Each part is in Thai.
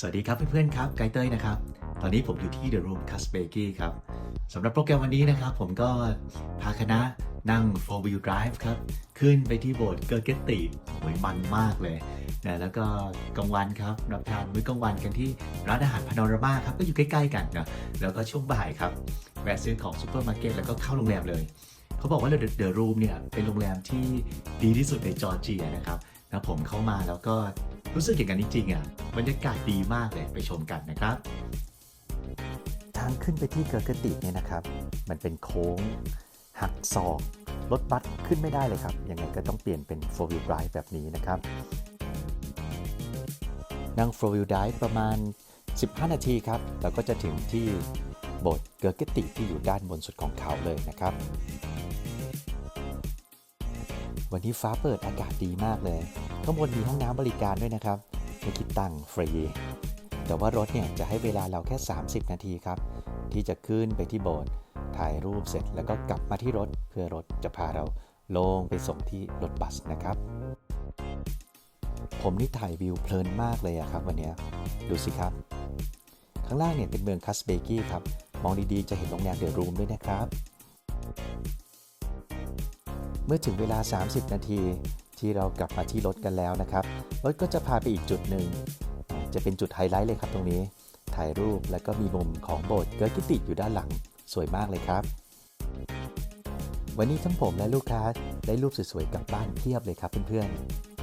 สวัสดีครับเพื่อนๆครับไกด์เต้ยนะครับ ตอนนี้ผมอยู่ที่ The Room c a s b a k y ครับสำหรับโปรแกรมวันนี้นะครับ ผมก็พาคณะนั่ง4 wheel drive ครับ ขึ้นไปที่โบสถ์เกิร์เกตติโอ้ยมันมากเลยนะแล้วก็กลางวันครับรับทานมื้อกลางวันกันที่ร้านอาหารพานอรามาครับ ก็อยู่ใกล้ๆกันนะแล้วก็ช่วงบ่ายครับ แวะซื้อของซูเปอร์มาร์เก็ตแล้วก็เข้าโรงแรมเลย เขาบอกว่า The, The Room เนี่ยเป็นโรงแรมที่ดีที่สุดในจอร์เจียนะครับแล้วผมเข้ามาแล้วก็ รู้สึกอย่างนั้นจริงๆอะบรรยากาศดีมากเลยไปชมกันนะครับ ทางขึ้นไปที่เกอร์เกติเนี่ยนะครับ มันเป็นโค้ง หักศอกรถบัสขึ้นไม่ได้เลยครับ ยังไงก็ต้องเปลี่ยนเป็น4 wheel drive แบบนี้นะครับ นั่ง4 wheel drive ประมาณ 15 นาทีครับ แล้วก็จะถึงที่โบสถ์เกอร์เกติที่อยู่ด้านบนสุดของเขาเลยนะครับ วันนี้ฟ้าเปิดอากาศดีมากเลย ข้างบนมีห้องน้ำบริการด้วยนะครับไม่คิดตังค์ฟรี แต่ว่ารถเนี่ยจะให้เวลาเราแค่ 30 นาทีครับ ที่จะขึ้นไปที่โบสถ์ถ่ายรูปเสร็จแล้วก็กลับมาที่รถ เพื่อรถจะพาเราลงไปส่งที่รถบัสนะครับ ผมนี่ถ่ายวิวเพลินมากเลยอะครับ วันนี้ดูสิครับ ข้างล่างเนี่ยเป็นเมืองคัสเบกี้ครับ มองดีๆจะเห็นโรงแรมเดอะรูมด้วยนะครับ เมื่อถึงเวลา 30 นาทีที่เรากลับมาที่รถกันแล้วนะครับ รถก็จะพาไปอีกจุดหนึ่ง จะเป็นจุดไฮไลท์เลยครับตรงนี้ ถ่ายรูปแล้วก็มีมุมของโบสถ์เกิร์กิติอยู่ด้านหลัง สวยมากเลยครับ วันนี้ทั้งผมและลูกค้าได้รูปสวยๆกลับบ้านเพียบเลยครับเพื่อน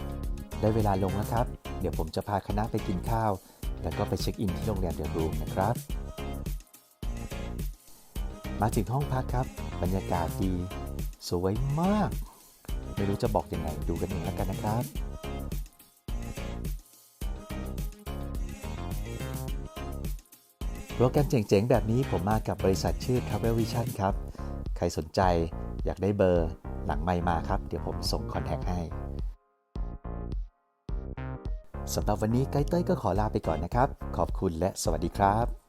ๆ ได้เวลาลงแล้วครับ เดี๋ยวผมจะพาคณะไปกินข้าว แล้วก็ไปเช็คอินที่โรงแรมเดอะรูมนะครับ มาถึงห้องพักครับ บรรยากาศดี สวยมาก ไม่รู้จะบอกยังไงดูกันเองแล้วกันนะครับโปรแกรมเจ๋งๆ แบบนี้ผมมากับบริษัทชื่อ Travel Vision ครับ ใครสนใจอยากได้เบอร์หลังไม่มาครับ เดี๋ยวผมส่งคอนแทคให้ สำหรับวันนี้ไกด์เต้ยก็ขอลาไปก่อนนะครับ ขอบคุณและสวัสดีครับ